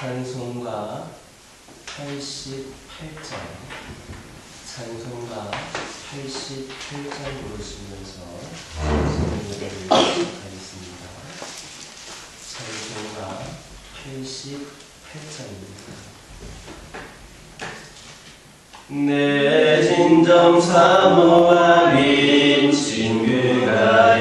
찬송가 88장 찬송가 88장 부르시면서 찬송을 하겠습니다. 찬송가 88장입니다. 내 진정 사모하는 친구가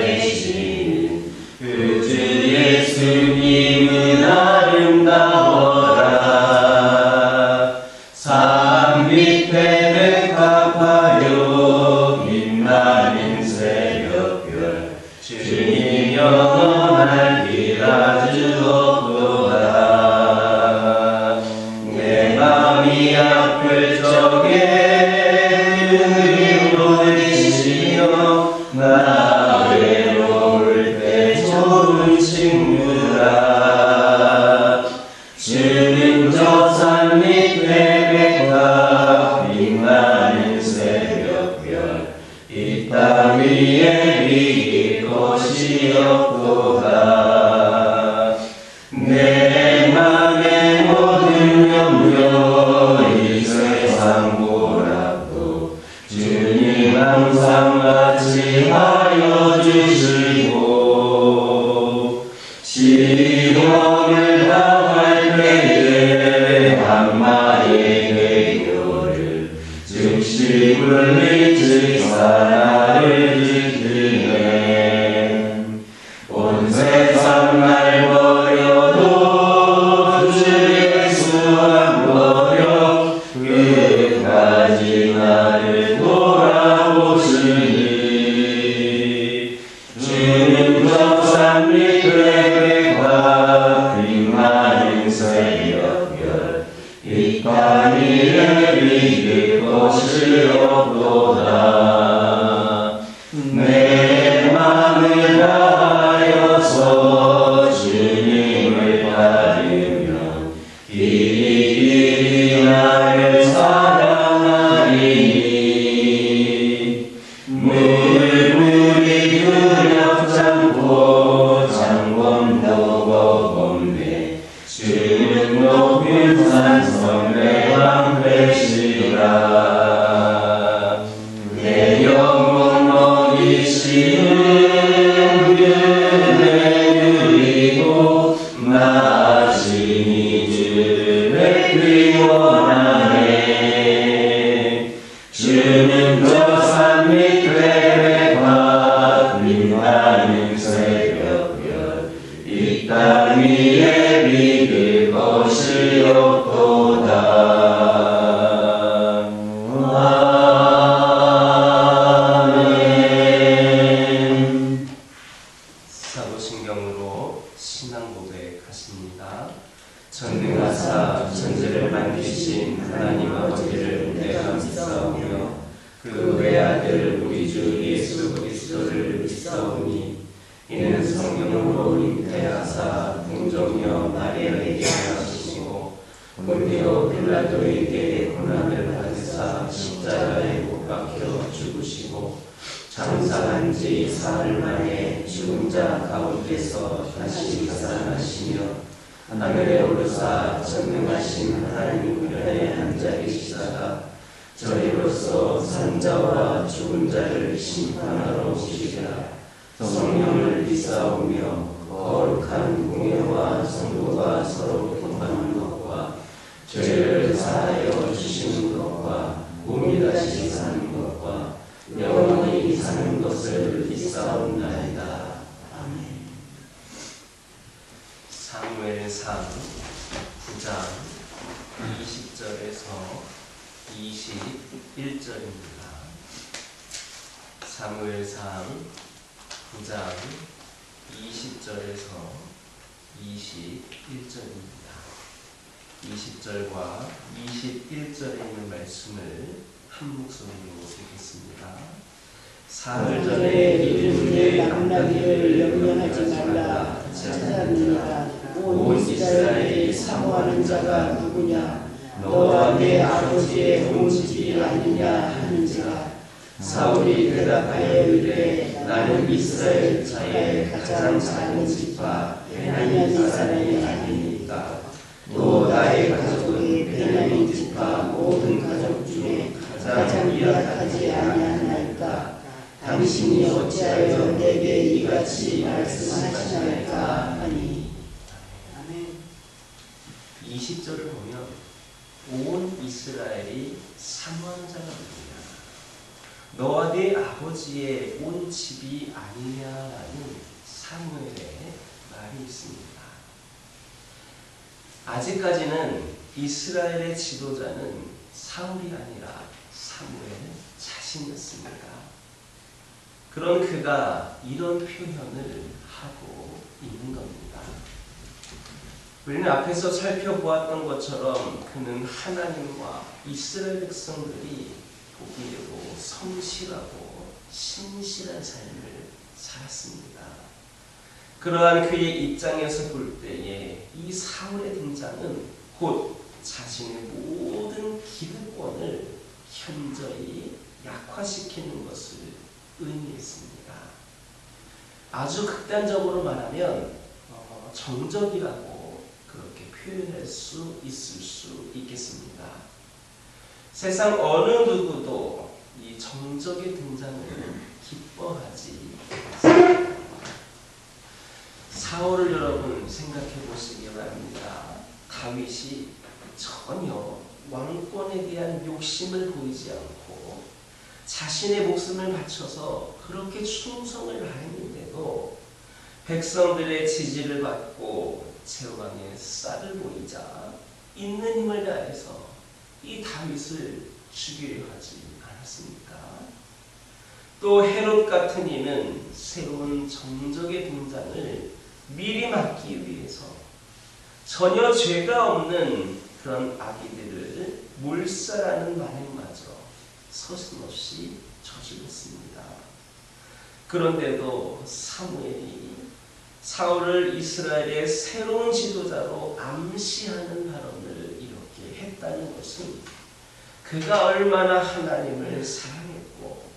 주님 영원한 길아 주옵 내 맘을 다하여서 죽으시고 장사한 지 사흘 만에 죽은 자 가운데서 다시 살아나시며 하늘에 오르사 전능하신 하나님 우편에 앉아 계시다가 저희로서 산자와 죽은 자를 심판하러 오시리라. 성령을 믿사오며 거룩한 공예와 성도가 서로 통하는 것과 죄를 사하여 주시는 것과 것과 사는 것을 믿사옵나이다. 아멘. 사무엘상 9장 20절에서 21절입니다. 사무엘상 9장 20절에서 21절입니다. 20절과 21절에 있는 말씀을 한 목소리로 읽겠습니다. 사흘 전에 네, 이르니 낙나기를 네, 네, 염려하지 말라. 찾아느니라 온 이스라엘이 사모하는 자가 누구냐? 너와 내 아버지의 온 집이 아니냐 하는지라. 사울이 대답하여 이르되 나는 이스라엘 자의 가장 작은 집파 베냐민 사람이 아니니까. 또 나의 가족은 베냐민 집과 모든 가족 중에 가장, 위약하지 아니하나니 당신이 어찌하여 내게 이같이 말씀하시나이까 하니 아멘 20절을 보면 온 이스라엘이 사모하는 자가 누구냐 너와 네 아버지의 온 집이 아니냐라는 사무엘의 말이 있습니다. 아직까지는 이스라엘의 지도자는 사울이 아니라 사무엘 자신이었습니다. 그런 그가 이런 표현을 하고 있는 겁니다. 우리는 앞에서 살펴보았던 것처럼 그는 하나님과 이스라엘 백성들이 보기에도 성실하고 신실한 삶을 살았습니다. 그러한 그의 입장에서 볼 때에 이 사울의 등장은 곧 자신의 모든 기득권을 현저히 약화시키는 것을 의미했습니다. 아주 극단적으로 말하면 어, 정적이라고 그렇게 표현할 수 있을 수 있겠습니다. 세상 어느 누구도 이 정적의 등장을 기뻐하지. 사울을 여러분 생각해 보시기 바랍니다. 다윗이 전혀 왕권에 대한 욕심을 보이지 않고 자신의 목숨을 바쳐서 그렇게 충성을 다했는데도 백성들의 지지를 받고 제왕의 쌀을 보이자 있는 힘을 다해서 이 다윗을 죽이려 하지 않았습니까? 또 헤롯 같은 이는 새로운 정적의 등장을 미리 막기 위해서 전혀 죄가 없는 그런 아기들을 몰살하는 만행마저 서슴없이 저질렀습니다. 그런데도 사무엘이 사울을 이스라엘의 새로운 지도자로 암시하는 발언을 이렇게 했다는 것은 그가 얼마나 하나님을 사랑했고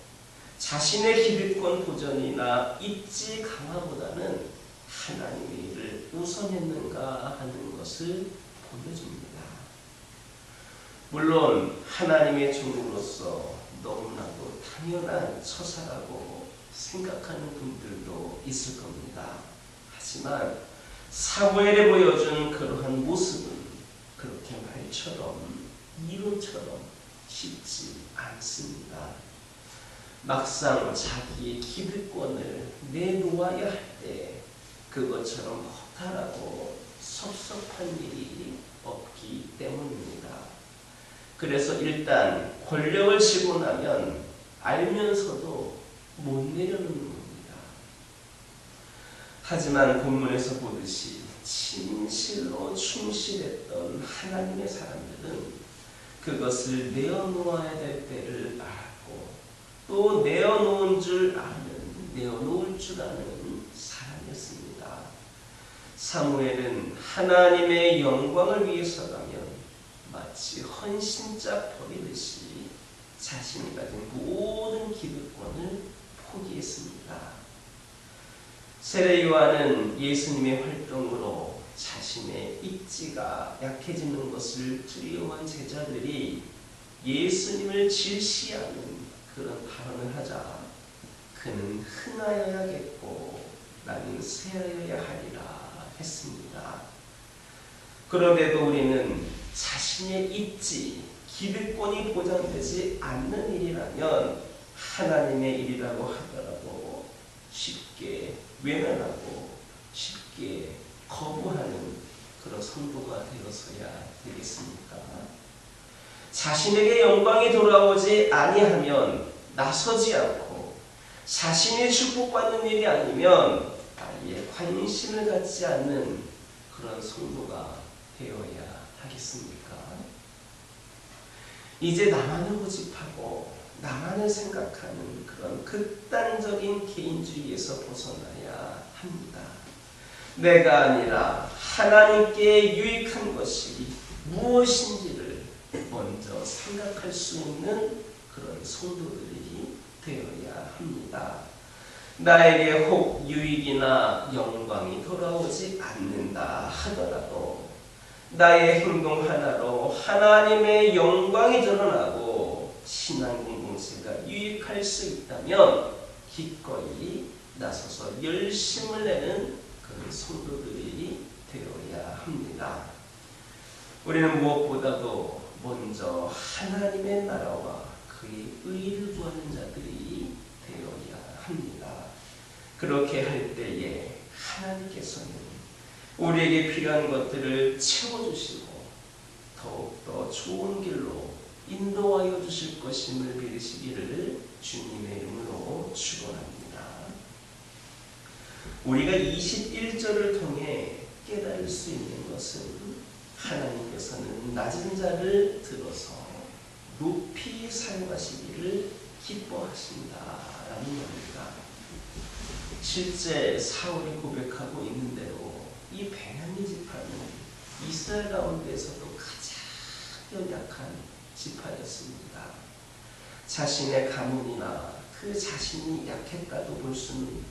자신의 기득권 보전이나 입지 강화보다는 하나님의 일을 우선했는가 하는 것을 보여줍니다. 물론 하나님의 종으로서 너무나도 당연한 처사라고 생각하는 분들도 있을 겁니다. 하지만 사무엘에 보여준 그러한 모습은 그렇게 말처럼 이론처럼 쉽지 않습니다. 막상 자기의 기득권을 내놓아야 할 때 그것처럼 허탈하고 섭섭한 일이 때문입니다. 그래서 일단 권력을 쥐고 나면 알면서도 못 내려놓는 겁니다. 하지만 본문에서 보듯이 진실로 충실했던 하나님의 사람들은 그것을 내어놓아야 될 때를 알았고 또 내어놓은 줄 아는 내어놓을 줄 아는 사람이었습니다. 사무엘은 하나님의 영광을 위해서라면 마치 헌신자 버리듯이 자신이 가진 모든 기득권을 포기했습니다. 세례 요한은 예수님의 활동으로 자신의 입지가 약해지는 것을 두려워한 제자들이 예수님을 질시하는 그런 발언을 하자 그는 흥하여야겠고 나는 쇠하여야 하리라 했습니다. 그런데도 우리는 자신의 입지, 기득권이 보장되지 않는 일이라면 하나님의 일이라고 하더라도 쉽게 외면하고 쉽게 거부하는 그런 성도가 되어서야 되겠습니까? 자신에게 영광이 돌아오지 아니하면 나서지 않고 자신이 축복받는 일이 아니면 아예 관심을 갖지 않는 그런 성도가 되어야 하겠습니까? 이제 나만을 고집하고 나만을 생각하는 그런 극단적인 개인주의에서 벗어나야 합니다. 내가 아니라 하나님께 유익한 것이 무엇인지를 먼저 생각할 수 있는 그런 성도들이 되어야 합니다. 나에게 혹 유익이나 영광이 돌아오지 않는다 하더라도 나의 행동 하나로 하나님의 영광이 드러나고 신앙 공동체가 유익할 수 있다면 기꺼이 나서서 열심을 내는 그 성도들이 되어야 합니다. 우리는 무엇보다도 먼저 하나님의 나라와 그의 의를 구하는 자들이 되어야 합니다. 그렇게 할 때에 하나님께서는 우리에게 필요한 것들을 채워주시고 더욱더 좋은 길로 인도하여 주실 것임을 믿으시기를 주님의 이름으로 축원합니다. 우리가 21절을 통해 깨달을 수 있는 것은 하나님께서는 낮은 자를 들어서 높이 사용하시기를 기뻐하신다라는 겁니다. 실제 사울이 고백하고 있는 대로 이 베냐민 지파는 이스라엘 가운데서도 가장 연약한 지파였습니다. 자신의 가문이나 그 자신이 약했다고 볼 수는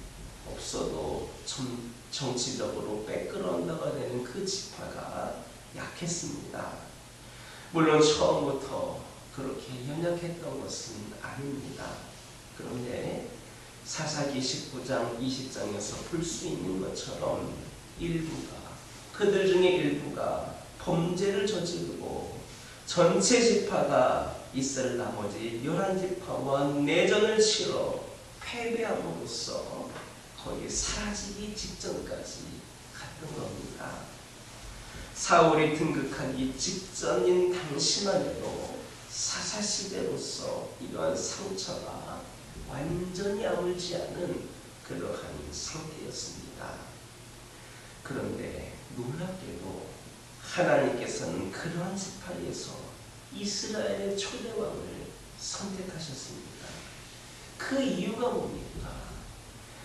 없어도 좀 정치적으로 백그라운드가 되는 그 지파가 약했습니다. 물론 처음부터 그렇게 연약했던 것은 아닙니다. 그런데 사사기 19장 20장에서 볼수 있는 것처럼 일부가 그들 중에 일부가 범죄를 저지르고 전체 지파가 있을 나머지 11지파와 내전을 치러 패배함으로써 거의 사라지기 직전까지 갔던 겁니다. 사울이 등극하기 직전인 당시만 해도 사사시대로서 이러한 상처가 완전히 아물지 않은 그러한 상태였습니다. 그런데 놀랍게도 하나님께서는 그러한 지파에서 이스라엘의 초대왕을 선택하셨습니다. 그 이유가 뭡니까?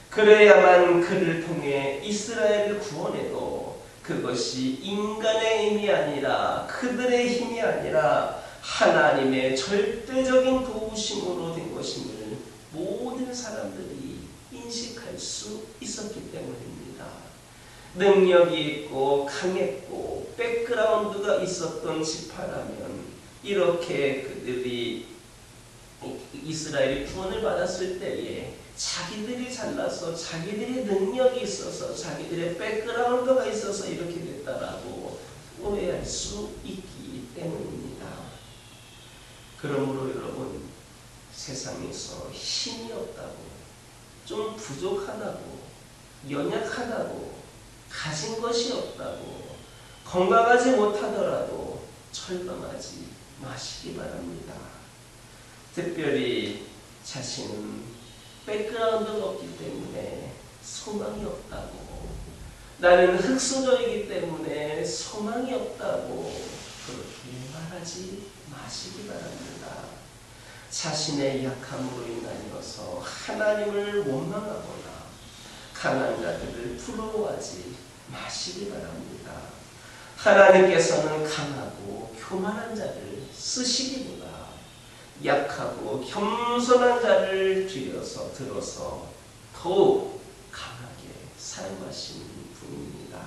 그래야만 그를 통해 이스라엘을 구원해도 그것이 인간의 힘이 아니라 그들의 힘이 아니라 하나님의 절대적인 도우심으로 된 것임을 모든 사람들이 인식할 수 있었기 때문입니다. 능력이 있고 강했고 백그라운드가 있었던 지파라면 이렇게 그들이 이스라엘이 구원을 받았을 때에 자기들이 잘나서 자기들의 능력이 있어서 자기들의 백그라운드가 있어서 이렇게 됐다라고 오해할 수 있기 때문입니다. 그러므로 여러분 세상에서 힘이 없다고 좀 부족하다고 연약하다고 가진 것이 없다고 건강하지 못하더라도 철망하지 마시기 바랍니다. 특별히 자신은 백그라운드가 없기 때문에 소망이 없다고 나는 흑수저이기 때문에 소망이 없다고 그렇게 말하지 마시기 바랍니다. 자신의 약함으로 인하여서 하나님을 원망하거나 강한 자들을 부러워하지 마시기 바랍니다. 하나님께서는 강하고 교만한 자를 쓰시기보다 약하고 겸손한 자를 들여서 들어서 더욱 강하게 사용하시는 분입니다.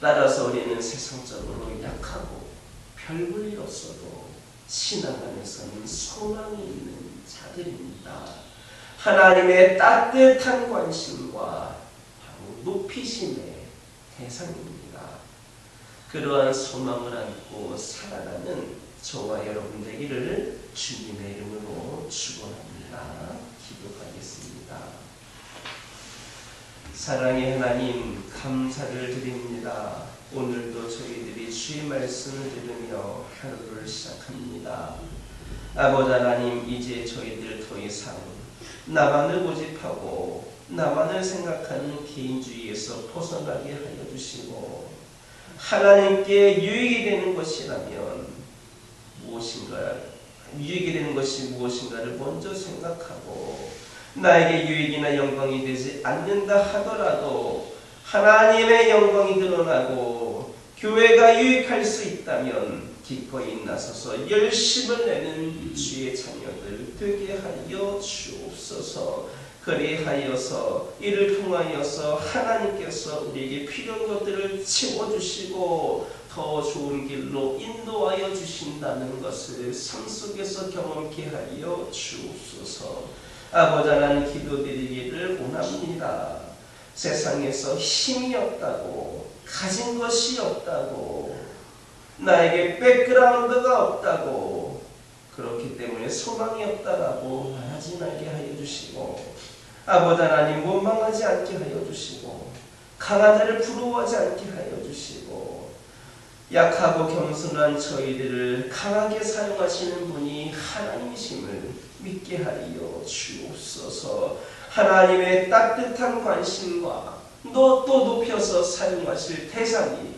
따라서 우리는 세상적으로 약하고 별 볼 일 없어도 신앙 안에서는 소망이 있는 자들입니다. 하나님의 따뜻한 관심과 높이심의 대상입니다. 그러한 소망을 안고 살아가는 저와 여러분 되기를 주님의 이름으로 축원합니다. 기도하겠습니다. 사랑의 하나님 감사를 드립니다. 오늘도 저희들이 주의 말씀을 들으며 하루를 시작합니다. 아버지 하나님 이제 저희들 더 이상 나만을 고집하고 나만을 생각하는 개인주의에서 벗어나게 하여 주시고 하나님께 유익이 되는 것이라면 무엇인가 유익이 되는 것이 무엇인가를 먼저 생각하고 나에게 유익이나 영광이 되지 않는다 하더라도 하나님의 영광이 드러나고 교회가 유익할 수 있다면 기꺼이 나서서 열심을 내는 주의 자녀들 되게 하여 주옵소서. 그리하여서 이를 통하여서 하나님께서 우리에게 필요한 것들을 채워주시고 더 좋은 길로 인도하여 주신다는 것을 삶 속에서 경험케 하여 주옵소서. 아버지 하나님 기도드리기를 원합니다. 세상에서 힘이 없다고 가진 것이 없다고 나에게 백그라운드가 없다고. 그렇기 때문에 소망이 없다라고 말하지 말게 하여 주시고 아버지 하나님 원망하지 않게 하여 주시고 강한 자를 부러워하지 않게 하여 주시고 약하고 겸손한 저희들을 강하게 사용하시는 분이 하나님이심을 믿게 하여 주옵소서. 하나님의 따뜻한 관심과 너 또 높여서 사용하실 대상이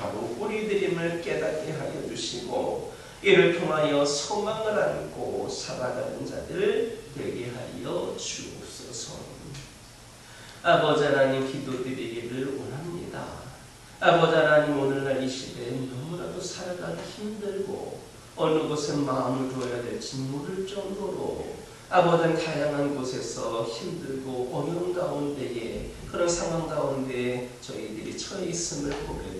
바로 우리들임을 깨닫게 하여 주시고 이를 통하여 소망을 안고 살아가는 자들 되게 하여 주옵소서. 아버지 하나님 기도드리기를 원합니다. 아버지 하나님 오늘날 이 시대에 너무나도 살아가기 힘들고 어느 곳에 마음을 두어야 될지 모를 정도로 아버지는 다양한 곳에서 힘들고 어려운 가운데에 그런 상황 가운데 저희들이 처해 있음을 고백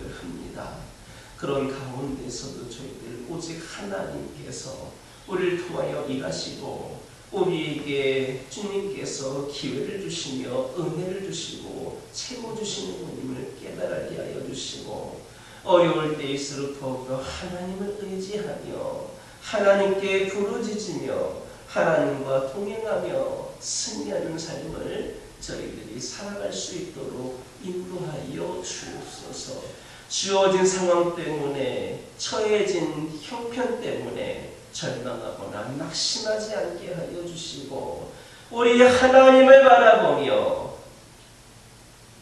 을 합니다. 그런 가운데서도 저희들 오직 하나님께서 우리를 통하여 일하시고 우리에게 주님께서 기회를 주시며 은혜를 주시고 채워 주시는 분임을 깨달게 하여 주시고 어려울 때일수록 더욱더 하나님을 의지하며 하나님께 부르짖으며 하나님과 동행하며 승리하는 삶을 저희들이 살아갈 수 있도록 인도하여 주옵소서. 주어진 상황 때문에 처해진 형편 때문에 절망하거나 낙심하지 않게 하여 주시고 우리 하나님을 바라보며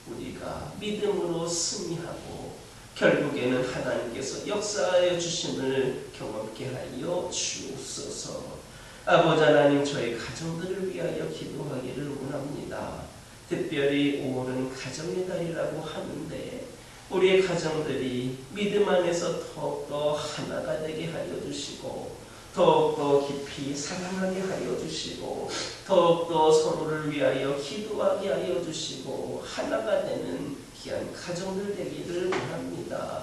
우리가 믿음으로 승리하고 결국에는 하나님께서 역사하여 주심을 경험케 하여 주옵소서. 아버지 하나님 저희 가정들을 위하여 기도하기를 원합니다. 특별히 5월은 가정의 달이라고 하는데 우리의 가정들이 믿음 안에서 더욱더 하나가 되게 하여 주시고 더욱더 깊이 사랑하게 하여 주시고 더욱더 서로를 위하여 기도하게 하여 주시고 하나가 되는 귀한 가정들 되기를 원합니다.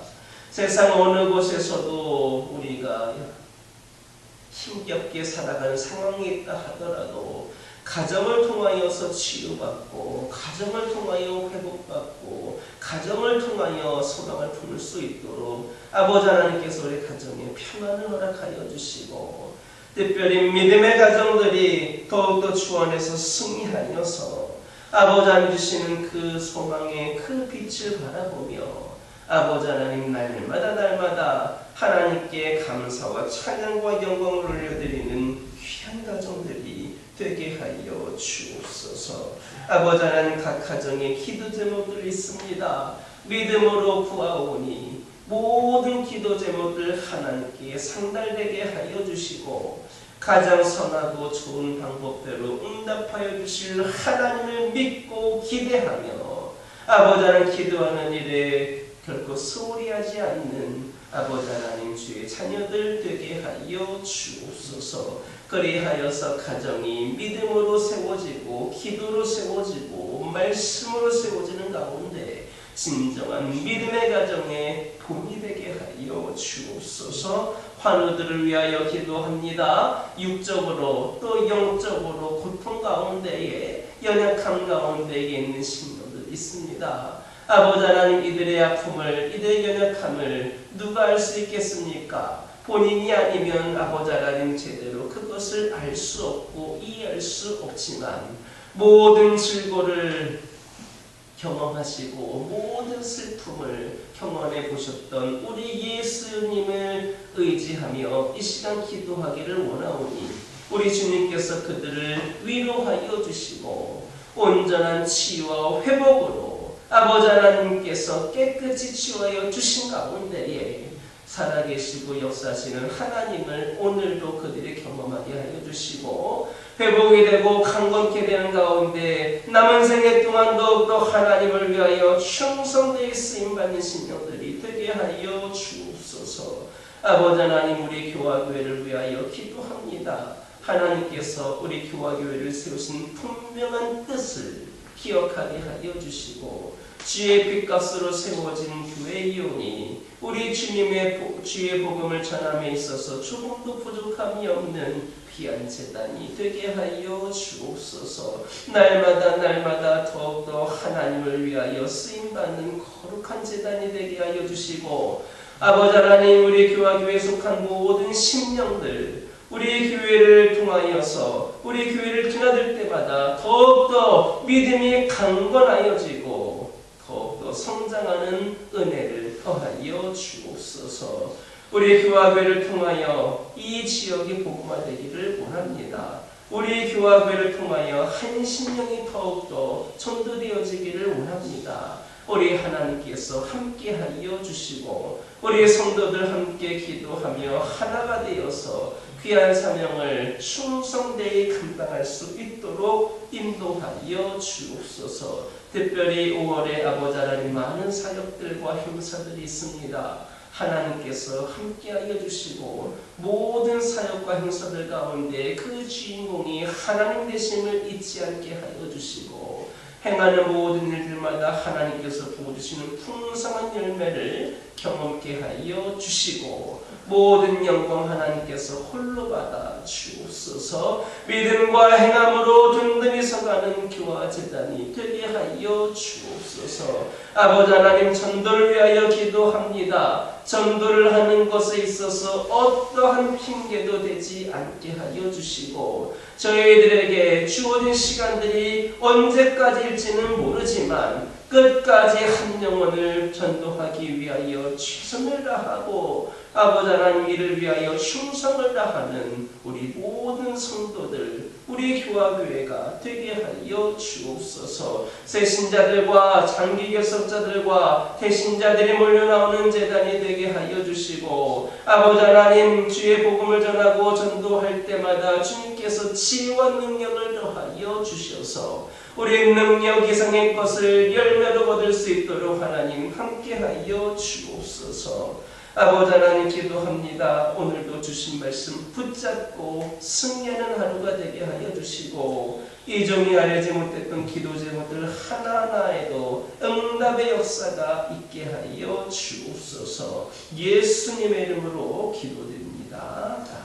세상 어느 곳에서도 우리가 힘겹게 살아가는 상황이 있다 하더라도 가정을 통하여서 치유받고 가정을 통하여 회복받고 가정을 통하여 소망을 품을 수 있도록 아버지 하나님께서 우리 가정에 평안을 허락하여 주시고 특별히 믿음의 가정들이 더욱더 주 안에서 승리하여서 아버지 하나님 주시는 그 소망의 그 빛을 바라보며 아버지 하나님 날마다 날마다 하나님께 감사와 찬양과 영광을 올려드리는 귀한 가정들이 되게 하여 주옵소서. 아버지 하나님 각 가정에 기도 제목들 있습니다. 믿음으로 구하오니 모든 기도 제목들 하나님께 상달되게 하여 주시고 가장 선하고 좋은 방법대로 응답하여 주실 하나님을 믿고 기대하며 아버지 하나님 기도하는 일에 결코 소홀히 하지 않는 아버지 하나님 주의 자녀들 되게 하여 주옵소서 그리하여서 가정이 믿음으로 세워지고 기도로 세워지고 말씀으로 세워지는 가운데 진정한 믿음의 가정에 돈이 되게 하여 주옵소서 환우들을 위하여 기도합니다. 육적으로 또 영적으로 고통 가운데에 연약함 가운데에 있는 신령들 있습니다. 아버지 하나님 이들의 아픔을 이들의 연약함을 누가 알 수 있겠습니까? 본인이 아니면 아버지 하나님 제대로 그것을 알 수 없고 이해할 수 없지만 모든 즐거를 경험하시고 모든 슬픔을 경험해 보셨던 우리 예수님을 의지하며 이 시간 기도하기를 원하오니 우리 주님께서 그들을 위로하여 주시고 온전한 치유와 회복으로 아버지 하나님께서 깨끗이 치유하여 주신 가운데에 살아계시고 역사하시는 하나님을 오늘도 그들이 경험하게 하여 주시고 회복이 되고 강건케 되는 가운데 남은 생애 동안 더욱더 하나님을 위하여 충성되게 쓰임받는 신령들이 되게 하여 주옵소서. 아버지 하나님 우리 교화교회를 위하여 기도합니다. 하나님께서 우리 교화교회를 세우신 분명한 뜻을 기억하게 하여 주시고 주의 빛값으로 세워진 교회이오니 우리 주님의 보- 주의 복음을 전함에 있어서 조금도 부족함이 없는 귀한 재단이 되게 하여 주옵소서. 날마다 날마다 더욱더 하나님을 위하여 쓰임 받는 거룩한 재단이 되게 하여 주시고 아버지 하나님 우리 교화교회에 속한 모든 심령들 우리 교회를 통하여서 우리 교회를 드나들 때마다 더욱더 믿음이 강건하여지고 더욱더 성장하는 은혜를 더하여 주옵소서. 우리 교화교회를 통하여 이 지역이 복음화되기를 원합니다. 우리 교화교회를 통하여 한 심령이 더욱더 전도되어지기를 원합니다. 우리 하나님께서 함께하여 주시고 우리 성도들 함께 기도하며 하나가 되어서 귀한 사명을 충성되이 감당할 수 있도록 인도하여 주옵소서. 특별히 5월에 아버지 하나님 많은 사역들과 행사들이 있습니다. 하나님께서 함께하여 주시고 모든 사역과 행사들 가운데 그 주인공이 하나님 되심을 잊지 않게 하여 주시고 행하는 모든 일들마다 하나님께서 부어주시는 풍성한 열매를 경험케 하여 주시고 모든 영광 하나님께서 홀로 받아 주옵소서. 믿음과 행함으로 든든히 서가는 교화 재단이 되게 하여 주옵소서. 아버지 하나님 전도를 위하여 기도합니다. 전도를 하는 것에 있어서 어떠한 핑계도 되지 않게 하여 주시고 저희들에게 주어진 시간들이 언제까지일지는 모르지만 끝까지 한 영혼을 전도하기 위하여 최선을 다하고 아버지 하나님 이를 위하여 충성을 다하는 우리 모든 성도들 우리 교화교회가 되게 하여 주옵소서. 새신자들과 장기 결석자들과 대신자들이 몰려나오는 재단이 되게 하여 주시고 아버지 하나님 주의 복음을 전하고 전도할 때마다 주님께서 치유와 능력을 더하여 주셔서 우리 능력 이상의 것을 열매로 얻을 수 있도록 하나님 함께하여 주옵소서. 아버지 하나님 기도합니다. 오늘도 주신 말씀 붙잡고 승리하는 하루가 되게 하여 주시고 이종이 알지 못했던 기도 제목들 하나하나에도 응답의 역사가 있게 하여 주옵소서. 예수님의 이름으로 기도드립니다.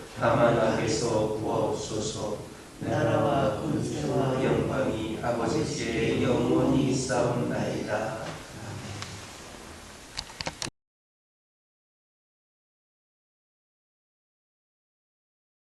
다만 악에서 구하옵소서 나라와 권세와 영광이 아버지께 영원히 싸움나이다.